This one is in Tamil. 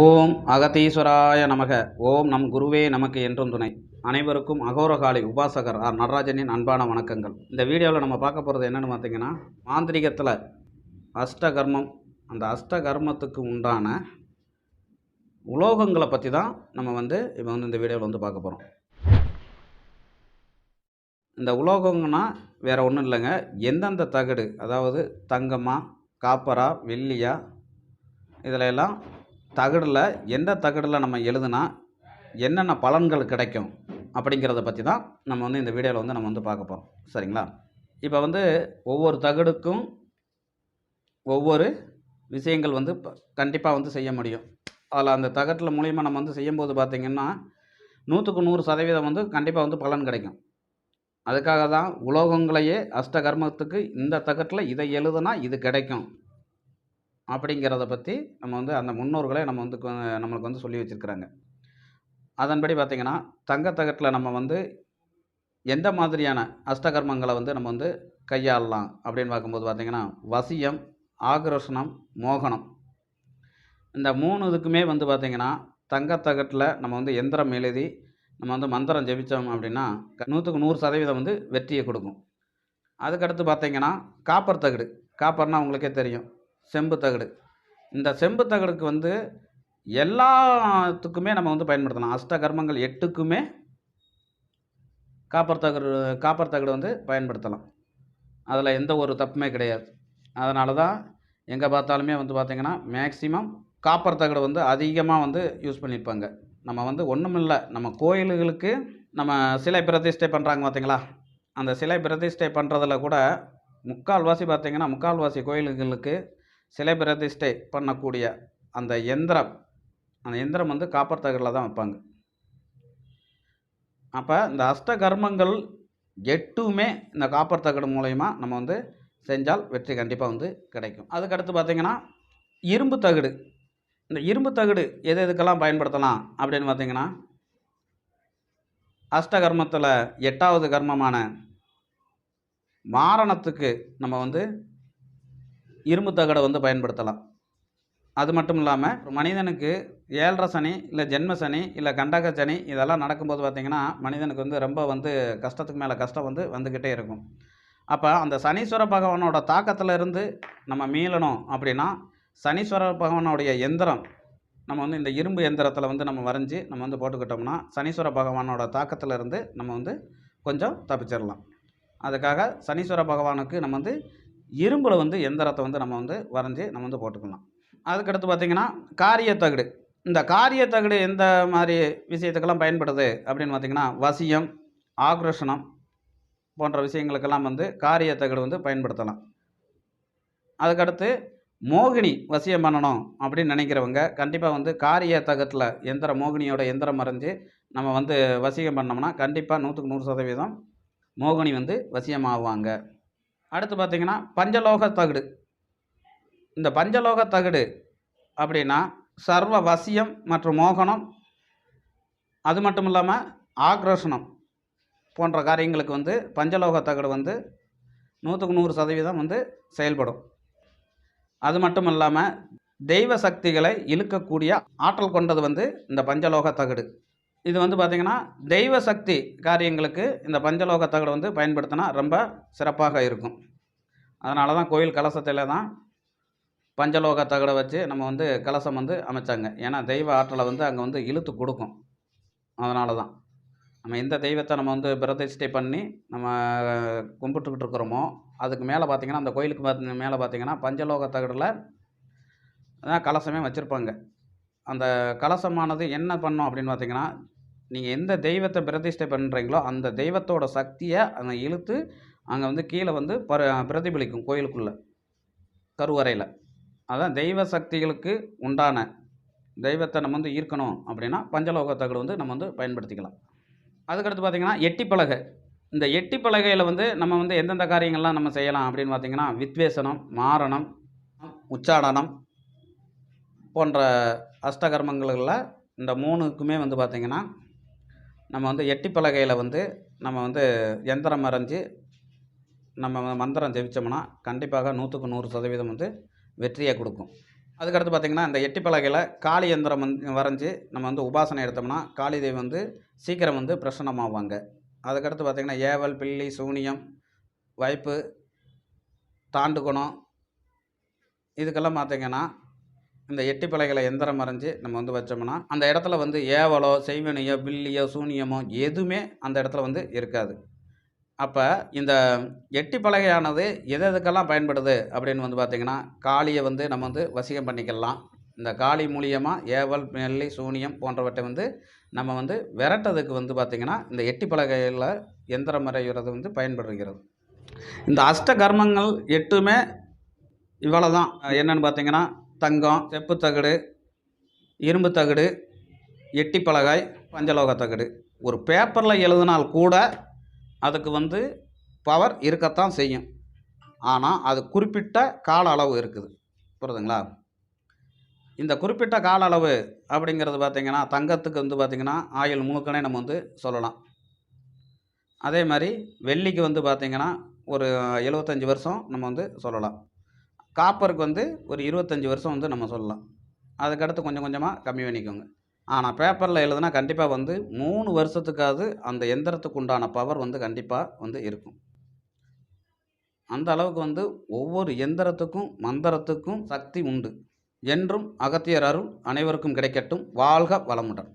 ஓம் அகதீஸ்வராய நமக. ஓம் நம் குருவே நமக்கு என்றும் துணை. அனைவருக்கும் அகோரகாளி உபாசகர் ஆர் நடராஜனின் அன்பான வணக்கங்கள். இந்த வீடியோவில் நம்ம பார்க்க போகிறது என்னென்னு பார்த்தீங்கன்னா மாந்திரிகத்தில் அஷ்டகர்மம் அந்த அஷ்டகர்மத்துக்கு உண்டான உலோகங்களை பற்றி தான் நம்ம வந்து இப்போ வந்து இந்த வீடியோவில் வந்து பார்க்க போகிறோம் இந்த உலோகங்கன்னா வேறு ஒன்றும் இல்லைங்க. எந்தெந்த தகடு அதாவது தங்கமாக காப்பரா வெள்ளியா இதில் எல்லாம் தகடில் எந்த தகடில் நம்ம எழுதுனா என்னென்ன பலன்கள் கிடைக்கும் அப்படிங்கிறத பற்றி தான் நம்ம வந்து இந்த வீடியோவில் வந்து நம்ம வந்து பார்க்க போகிறோம். சரிங்களா? இப்போ வந்து ஒவ்வொரு தகடுக்கும் ஒவ்வொரு விஷயங்கள் வந்து கண்டிப்பாக வந்து செய்ய முடியும். அதில் அந்த தகட்டில் மூலியமாக நம்ம வந்து செய்யும்போது பார்த்திங்கன்னா நூற்றுக்கு நூறு சதவீதம் வந்து கண்டிப்பாக வந்து பலன் கிடைக்கும். அதுக்காக தான் உலோகங்களையே அஷ்டகர்மத்துக்கு இந்த தகட்டில் இதை எழுதுனா இது கிடைக்கும். அப்படிங்கிறத பற்றி நம்ம வந்து அந்த முன்னோர்களே நம்ம வந்து நம்மளுக்கு வந்து சொல்லி வச்சுருக்குறாங்க. அதன்படி பார்த்திங்கன்னா தங்கத்தகட்டில் நம்ம வந்து எந்த மாதிரியான அஷ்டகர்மங்களை வந்து நம்ம வந்து கையாளலாம் அப்படின்னு பார்க்கும்போது பார்த்திங்கன்னா வசியம் ஆக்ரோஷனம் மோகனம். இந்த மூணு இதுக்குமே வந்து பார்த்திங்கன்னா தங்கத்தகட்டில் நம்ம வந்து எந்திரம் எழுதி நம்ம வந்து மந்திரம் ஜெபித்தோம் அப்படின்னா நூற்றுக்கு நூறு சதவீதம் வந்து வெற்றியை கொடுக்கும். அதுக்கடுத்து பார்த்திங்கன்னா காப்பர் தகடு. காப்பர்னால் உங்களுக்கே தெரியும். செம்பு தகடு. இந்த செம்பு தகடுக்கு வந்து எல்லாத்துக்குமே நம்ம வந்து பயன்படுத்தலாம். அஷ்டகர்மங்கள் எட்டுக்குமே காப்பர் தகடு காப்பர் தகடு வந்து பயன்படுத்தலாம். அதில் எந்த ஒரு தப்புமே கிடையாது. அதனால தான் எங்கே பார்த்தாலுமே வந்து பார்த்திங்கன்னா மேக்சிமம் காப்பர் தகடு வந்து அதிகமாக வந்து யூஸ் பண்ணியிருப்பாங்க. நம்ம வந்து ஒன்றுமில்ல நம்ம கோயில்களுக்கு நம்ம சிலை பிரதிஷ்டை பண்ணுறாங்க பார்த்தீங்களா அந்த சிலை பிரதிஷ்டை பண்ணுறதில் கூட முக்கால்வாசி பார்த்திங்கன்னா முக்கால்வாசி கோயில்களுக்கு சிலை பிரதிஷ்டை பண்ணக்கூடிய அந்த எந்திரம் அந்த எந்திரம் வந்து காப்பர் தகடில் தான் வைப்பாங்க. அப்போ இந்த அஷ்ட கர்மங்கள் எட்டுமே இந்த காப்பர் தகடு மூலயமா நம்ம வந்து செஞ்சால் வெற்றி கண்டிப்பாக வந்து கிடைக்கும். அதுக்கடுத்து பார்த்திங்கன்னா இரும்பு தகடு. இந்த இரும்பு தகடு எது எதுக்கெல்லாம் பயன்படுத்தலாம் அப்படின்னு பார்த்திங்கன்னா அஷ்டகர்மத்தில் எட்டாவது கர்மமான மாரணத்துக்கு நம்ம வந்து இரும்பு தகடை வந்து பயன்படுத்தலாம். அது மட்டும் இல்லாமல் ஒரு மனிதனுக்கு ஏழரை சனி இல்லை ஜென்ம சனி இல்லை கண்டக சனி இதெல்லாம் நடக்கும்போது பார்த்திங்கன்னா மனிதனுக்கு வந்து ரொம்ப வந்து கஷ்டத்துக்கு மேலே கஷ்டம் வந்து வந்துக்கிட்டே இருக்கும். அப்போ அந்த சனீஸ்வர பகவானோட தாக்கத்தில் இருந்து நம்ம மீளணும் அப்படின்னா சனீஸ்வர பகவானுடைய எந்திரம் நம்ம வந்து இந்த இரும்பு எந்திரத்தில் வந்து நம்ம வரைஞ்சி நம்ம வந்து போட்டுக்கிட்டோம்னா சனீஸ்வர பகவானோட தாக்கத்தில் இருந்து நம்ம வந்து கொஞ்சம் தப்பிச்சிடலாம் அதுக்காக சனீஸ்வர பகவானுக்கு நம்ம வந்து இரும்பில் வந்து எந்திரத்தை வந்து நம்ம வந்து வரைஞ்சி நம்ம வந்து போட்டுக்கலாம். அதுக்கடுத்து பார்த்திங்கன்னா காரியத்தகடு இந்த காரியத்தகடு எந்த மாதிரி விஷயத்துக்கெல்லாம் பயன்படுது அப்படின்னு பார்த்திங்கன்னா வசியம் ஆக்ரோஷனம் போன்ற விஷயங்களுக்கெல்லாம் வந்து காரியத்தகடு வந்து பயன்படுத்தலாம். அதுக்கடுத்து மோகினி வசியம் பண்ணணும் அப்படின்னு நினைக்கிறவங்க கண்டிப்பாக வந்து காரிய தகத்தில் எந்திர மோகினியோட எந்திரம் மறைஞ்சு நம்ம வந்து வசியம் பண்ணோம்னா கண்டிப்பாக நூற்றுக்கு நூறு சதவீதம் மோகினி வந்து வசியமாவாங்க. அடுத்து பார்த்திங்கன்னா பஞ்சலோக தகடு. இந்த பஞ்சலோக தகடு அப்படின்னா சர்வ வசியம் மற்றும் மோகனம். அது மட்டும் இல்லாமல் ஆக்ரோஷனம் போன்ற காரியங்களுக்கு வந்து பஞ்சலோக தகடு வந்து நூற்றுக்கு நூறு சதவீதம் வந்து செயல்படும். அது மட்டும் இல்லாமல் தெய்வ சக்திகளை இழுக்கக்கூடிய ஆற்றல் கொண்டது வந்து இந்த பஞ்சலோக தகடு. இது வந்து பார்த்திங்கன்னா தெய்வ சக்தி காரியங்களுக்கு இந்த பஞ்சலோக தகடு வந்து பயன்படுத்தினா ரொம்ப சிறப்பாக இருக்கும். அதனால தான் கோயில் கலசத்தில் தான் பஞ்சலோக தகடை வச்சு நம்ம வந்து கலசம் வந்து அமைச்சாங்க. ஏன்னா தெய்வ ஆற்றலை வந்து அங்கே வந்து இழுத்து கொடுக்கும். அதனால தான் நம்ம எந்த தெய்வத்தை நம்ம வந்து பிரதிஷ்டை பண்ணி நம்ம கும்பிட்டுக்கிட்டு இருக்கிறோமோ அதுக்கு மேலே பார்த்திங்கன்னா அந்த கோயிலுக்கு பார்த்து மேலே பார்த்தீங்கன்னா பஞ்சலோக தகடில் தான் கலசமே வச்சுருப்பாங்க. அந்த கலசமானது என்ன பண்ணும் அப்படின்னு பார்த்தீங்கன்னா நீங்கள் எந்த தெய்வத்தை பிரதிஷ்டை பண்ணுறீங்களோ அந்த தெய்வத்தோட சக்தியை அங்கே இழுத்து அங்கே வந்து கீழே வந்து பர பிரதிபலிக்கும் கோயிலுக்குள்ளே. கருவறையில். அதான் தெய்வ சக்திகளுக்கு உண்டான தெய்வத்தை நம்ம வந்து ஈர்க்கணும் அப்படின்னா பஞ்சலோக தகடு வந்து நம்ம வந்து பயன்படுத்திக்கலாம். அதுக்கடுத்து பார்த்திங்கன்னா எட்டி பலகை இந்த எட்டி பலகையில் வந்து நம்ம வந்து எந்தெந்த காரியங்கள்லாம் நம்ம செய்யலாம் அப்படின்னு பார்த்திங்கன்னா வித்வேசனம் மாரணம் உச்சாடனம் போன்ற அஷ்டகர்மங்களில் இந்த மூணுக்குமே வந்து பார்த்திங்கன்னா நம்ம வந்து எட்டி பலகையில் வந்து நம்ம வந்து எந்திரம் வரைஞ்சி நம்ம மந்திரம் ஜெபிச்சோம்னா கண்டிப்பாக நூற்றுக்கு நூறு சதவீதம் வந்து வெற்றியை கொடுக்கும். அதுக்கடுத்து பார்த்திங்கன்னா இந்த எட்டி பலகையில் காளி யந்திரம் வந்து வரைஞ்சி நம்ம வந்து உபாசனை எடுத்தோம்னா காளி தேவி வந்து சீக்கிரம் வந்து பிரசன்னமாவாங்க. அதுக்கடுத்து பார்த்திங்கன்னா ஏவல் பில்லி சூனியம் வைப்பு தாண்டுகுணம் இதுக்கெல்லாம் பார்த்திங்கன்னா இந்த எட்டி பலகையில் எந்திரம் வரைஞ்சி நம்ம வந்து வச்சோம்னா அந்த இடத்துல வந்து ஏவலோ செய்வனையோ பில்லியோ சூனியமோ எதுவுமே அந்த இடத்துல வந்து இருக்காது. அப்போ இந்த எட்டி பலகையானது எது எதுக்கெல்லாம் பயன்படுது அப்படின்னு வந்து பார்த்திங்கன்னா காளியை வந்து நம்ம வந்து வசியம் பண்ணிக்கலாம். இந்த காளி மூலியமாக ஏவல் நெல்லி சூனியம் போன்றவற்றை வந்து நம்ம வந்து விரட்டதுக்கு வந்து பார்த்திங்கன்னா இந்த எட்டி பலகையில் எந்திரம் அறையிறது வந்து பயன்படுகிறது. இந்த அஷ்ட கர்மங்கள் எட்டுமே இவ்வளோ தான் என்னென்னு பார்த்தீங்கன்னா தங்கம் செப்பு தகடு இரும்பு தகடு எட்டி பலகாய் பஞ்சலோக தகடு. ஒரு பேப்பரில் எழுதினால் கூட அதுக்கு வந்து பவர் இருக்கத்தான் செய்யும். ஆனால் அது குறிப்பிட்ட கால அளவு இருக்குது. புரியுதுங்களா இந்த குறிப்பிட்ட கால அளவு அப்படிங்கிறது பார்த்திங்கன்னா தங்கத்துக்கு வந்து பார்த்திங்கன்னா ஆயுள் முழுக்கனே நம்ம வந்து சொல்லலாம். அதே மாதிரி வெள்ளிக்கு வந்து பார்த்திங்கன்னா ஒரு எழுபத்தஞ்சி வருஷம் நம்ம வந்து சொல்லலாம். காப்பருக்கு வந்து ஒரு இருபத்தஞ்சி வருஷம் வந்து நம்ம சொல்லலாம். அதுக்கடுத்து கொஞ்சம் கொஞ்சமாக கம்மி பண்ணிக்கோங்க. ஆனால் பேப்பரில் எழுதுனா கண்டிப்பாக வந்து மூணு வருஷத்துக்காவது அந்த எந்திரத்துக்கு உண்டான பவர் வந்து கண்டிப்பாக வந்து இருக்கும். அந்த அளவுக்கு வந்து ஒவ்வொரு எந்திரத்துக்கும் மந்திரத்துக்கும் சக்தி உண்டு. என்றும் அகத்தியர் அருள் அனைவருக்கும் கிடைக்கட்டும். வாழ்க வளமுடன்.